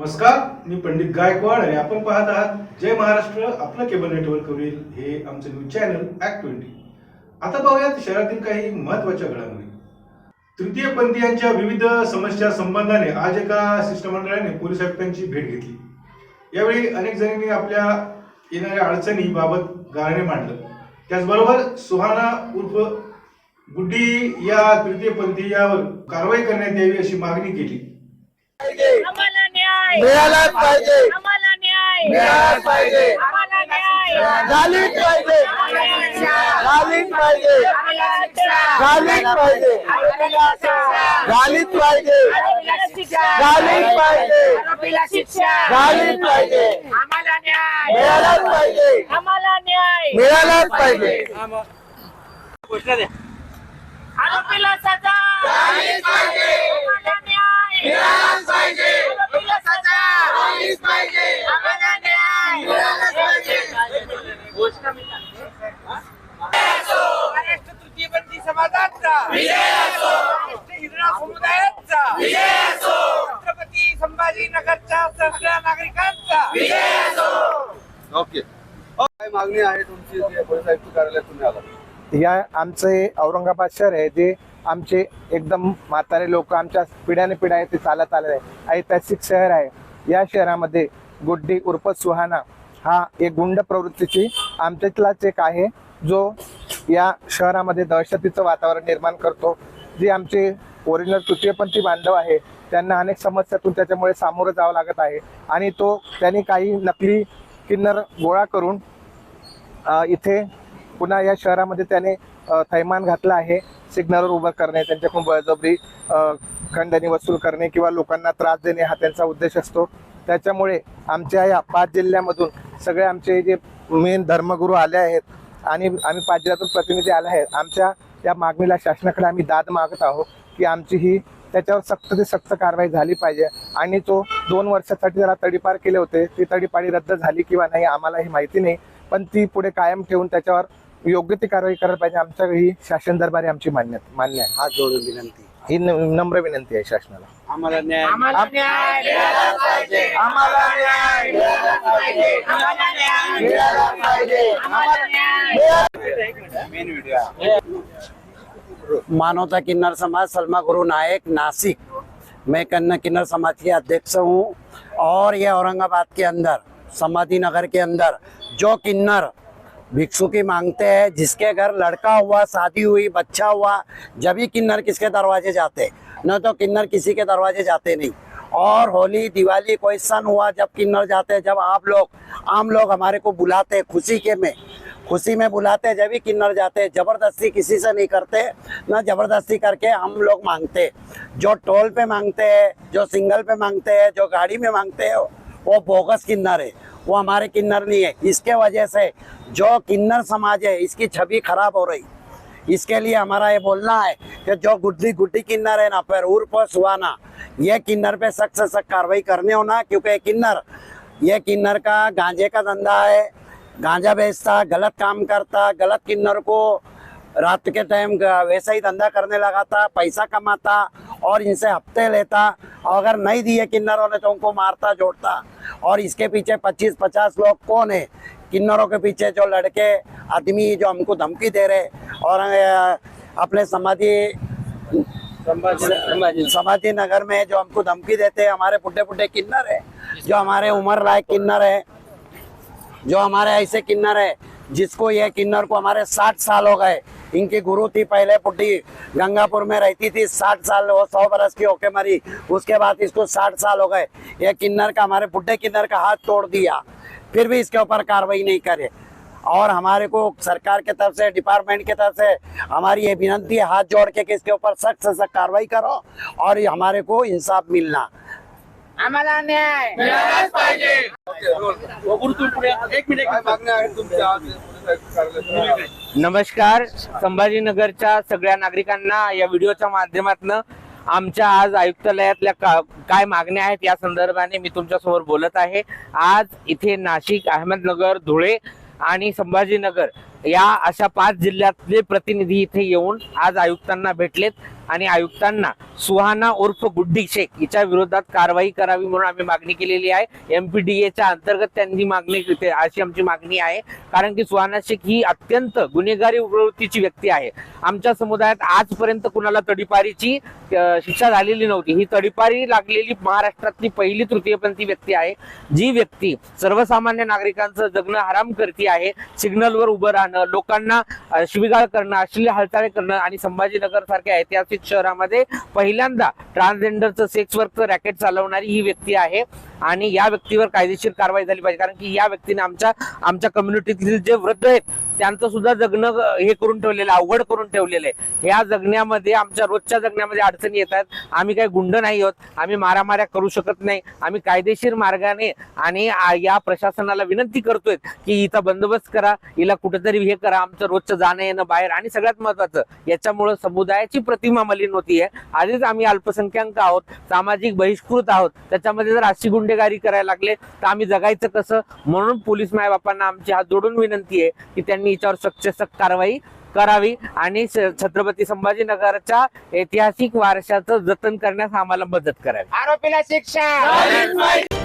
नमस्कार मी पंडित गायकवाड आणि आपण पाहत आहात जय महाराष्ट्र आपलं केबल नेटवर्कवरील हे आमचं न्यूज चॅनल ऍक्ट ट्वेंटी आता पाहूयात शहरातील काही महत्त्वाच्या घडामोडी. तृतीय पंथीयांच्या विविध समस्या संबंधाने आज एका शिष्टमंडळाने पोलीस आयुक्तांची भेट घेतली. यावेळी अनेक जणांनी आपल्या येणाऱ्या अडचणीबाबत गाणे मांडलं. त्याचबरोबर सुहाना उर्फ गुड्डी या तृतीय पंथीयावर कारवाई करण्यात यावी अशी मागणी केली. न्याय. मिळालाच पाहिजे. आम्हाला न्याय. मिळालाच पाहिजे. आम्हाला न्याय. झालीच पाहिजे. झालीच पाहिजे. आम्हाला शिक्षा. झालीच पाहिजे. आरोपीला शिक्षा. झालीच पाहिजे. आरोपीला शिक्षा. झालीच पाहिजे. आरोपीला शिक्षा. झालीच पाहिजे. आम्हाला न्याय. मिळालाच पाहिजे. आम्हाला न्याय. मिळालाच पाहिजे. आरोपीला सजा. आम्हाला न्याय. तृतीयपंथी समाजाचा महाराष्ट्र हिजडा छत्रपती संभाजीनगरच्या सगळ्या नागरिकांचा ओके. काय मागणी आहे तुमची जे कार्यालयात तुम्ही आला या आमचे औरंगाबाद शहर आहे जे आमचे एकदम म्हातारे लोक आमच्या पिढ्याने पिढ्या ते चालत आलेले आहे. ऐतिहासिक शहर आहे. या शहरामध्ये गुड्डी उर्फ सुहाना हा एक गुंड प्रवृत्तीची आमच्यातलाच एक आहे. जो या शहरामध्ये दहशतीचं वातावरण निर्माण करतो. जे आमचे ओरिजिनल तृतीयपंथी बांधव आहे. त्यांना अनेक समस्यातून त्याच्यामुळे सामोरं जावं लागत आहे. आणि तो त्यांनी काही नकली किन्नर गोळा करून इथे पुन्हा या शहरामध्ये त्याने थैमान घातला आहे. सिग्नलवर उभं करणे त्यांच्याकडून बळजबरी खंडणी वसूल करणे किंवा लोकांना त्रास देणे हा त्यांचा उद्देश असतो. त्याच्यामुळे आमच्या या पाच जिल्ह्यामधून सगळे आमचे जे मेन धर्मगुरू आले आहेत आणि आम्ही पाच जिल्ह्यातून प्रतिनिधी आले आहेत. आमच्या या मागणीला शासनाकडे आम्ही दाद मागत आहोत की आमची ही त्याच्यावर सक्त ते सक्त कारवाई झाली पाहिजे. आणि तो दोन वर्षासाठी त्याला तडीपार केले होते. ती तडीपाडी रद्द झाली किंवा नाही आम्हाला ही माहिती नाही. पण ती पुढे कायम ठेवून त्याच्यावर योग्य ती कारवाई करायला पाहिजे. आमच्या ही शासन दरबारी आमची मान्य मान्य आहे. हात जोडून विनंती. ही न- नम्र विनंती आहे शासनाला. आम्हाला न्याय आम्हाला न्याय मिळाला पाहिजे. आम्हाला न्याय मिळाला पाहिजे. आम्हाला न्याय मिळाला पाहिजे. आम्हाला न्याय मेन व्हिडिओ मानवता किन्नर समाज सलमा गुरु नायक नासिक. मैं कन्ना किन्नर समाज के अध्यक्ष हूँ और ये औरंगाबाद के अंदर समाधि नगर के अंदर जो किन्नर भिक्षुकी मांगते हैं, जिसके घर लड़का हुआ, शादी हुई, बच्चा हुआ, जब ही किन्नर किसके दरवाजे जाते? न तो किन्नर किसी के दरवाजे जाते नहीं। और होली, दिवाली, कोई सन हुआ, जब किन्नर जाते हैं, जब आप लोग, आम लोग हमारे को बुलाते हैं खुशी के में। खुशी में बुलाते हैं, जब भी किन्नर जाते हैं, ज़बरदस्ती किसी से नहीं करते, ना ज़बरदस्ती करके हम लोग मांगते जो टोल पे मांगते हैं, जो सिंगल पे मांगते हैं, जो गाड़ी में मांगते हैं, वो बोगस किन्नर है। वो हमारे किन्नर नहीं है। इसके वजह से जो किन्नर समाज है, इसकी छवि खराब हो रही। इसके लिए हमारा ये बोलना है कि जो गुड्डी गुड्डी किन्नर है ना पर उर्फ़ सुहाना ये किन्नर पे सख्त से सख्त कार्रवाई करने होना क्योंकि किन्नर, ये किन्नर का गांजे का धंधा है। गांजा बेचता, गलत काम करता, गलत किन्नर को रात के टाइम वैसा ही धंधा करने लगा था पैसा कमाता और इनसे हफ़्ते लेता। और अगर नहीं दिए किन्नरों ने तो उनको मारता, जोड़ता। और इसके पीछे 25-50 लोग कौन है? किन्नरों के पीछे जो लड़के आदमी जो हमको धमकी दे रहे और अपने समाधि समाधि नगर में जो हमको धमकी देते हैं हमारे बुढ़े बुढ़े किन्नर है जो हमारे उम्र लायक किन्नर है जो हमारे ऐसे किन्नर है जिसको ये किन्नर को हमारे साठ साल हो गए इनकी गुरु थी पहले पुट्टी गंगापुर में रहती थी साठ साल वो सौ बरस की होके मरी। उसके बाद इसको साठ साल हो गए। ये किन्नर का हमारे बुढ़े किन्नर का हाथ तोड़ दिया। फिर भी इसके ऊपर कार्रवाई नहीं करे। और हमारे को सरकार के तरफ़ से डिपार्टमेंट के तरफ़ से हमारी ये विनंती है हाथ जोड़ के कि इसके ऊपर सख्त से सख्त कार्रवाई करो और ये हमारे को इंसाफ मिलना। आम्हाला न्याय। आहे नमस्कार. संभाजीनगरच्या सगळ्या नागरिकांना या व्हिडिओच्या माध्यमातून आमच्या आज आयुक्तालयातल्या का- काय मागण्या आहेत या संदर्भाने मी तुमच्यासमोर बोलत आहे. आज इथे नाशिक अहमदनगर धुळे आणि संभाजीनगर या अशा पाच जिल्ह्यातले प्रतिनिधी इथे येऊन आज आयुक्तांना भेटलेत. आणि आयुक्तांना सुहाना उर्फ गुड्डी शेख हिच्या विरोधात कारवाई करावी म्हणून आम्ही मागणी केलेली आहे. एमपीडीएच्या अंतर्गत त्यांनी मागणी अशी आमची मागणी आहे. कारण की सुहाना शेख ही अत्यंत गुन्हेगारी प्रवृत्तीची व्यक्ती आहे. आमच्या समुदायात आजपर्यंत कुणाला तडीपारीची शिक्षा झालेली नव्हती. ही तडीपारी लागलेली महाराष्ट्रातली पहिली तृतीयपंथी व्यक्ती आहे. जी व्यक्ती सर्वसामान्य नागरिकांचं जगणं हराम करती आहे सिग्नलवर उभं राहणं लोकांना शिविगाळ शिवीगाळ करणं अश्लील हालचाल करणं आणि संभाजीनगर सारख्या ऐतिहासिक शहरामध्ये पहिल्यांदा ट्रान्सजेंडरचं सेक्स वर्कचं रॅकेट चालवणारी ही व्यक्ती आहे. आणि या व्यक्तीवर कायदेशीर कारवाई झाली पाहिजे. कारण की या व्यक्तीने आमच्या आमच्या कम्युनिटीतील जे वृद्ध आहेत त्यांचं सुद्धा जगणं हे करून ठेवलेलं आहे, अवघड करून ठेवलेलं आहे. या जगण्यामध्ये आमच्या रोजच्या जगण्यामध्ये अडचणी येत आहेत. आम्ही काही गुंड नाही आहोत. आम्ही मारामाऱ्या करू शकत नाही. आम्ही कायदेशीर मार्गाने आणि या प्रशासनाला विनंती करतोय की हिचा बंदोबस्त करा हिला कुठेतरी हे करा. आमचं रोजचं जाणं येणं बाहेर आणि सगळ्यात महत्वाचं याच्यामुळं समुदायाची प्रतिमा मलिन आहे. आधीच आम्ही अल्पसंख्याक आहोत सामाजिक बहिष्कृत आहोत. त्याच्यामध्ये जर अशी गुंडेगारी करायला लागले तर आम्ही जगायचं कसं? म्हणून पोलीस मायबापांना आमची हात जोडून विनंती आहे की त्यांनी हिच्यावर याच्यावर सक्त कारवाई करावी आणि छत्रपती संभाजीनगरच्या ऐतिहासिक वारशाचं जतन करण्यास आम्हाला मदत करावी. आरोपीला शिक्षा!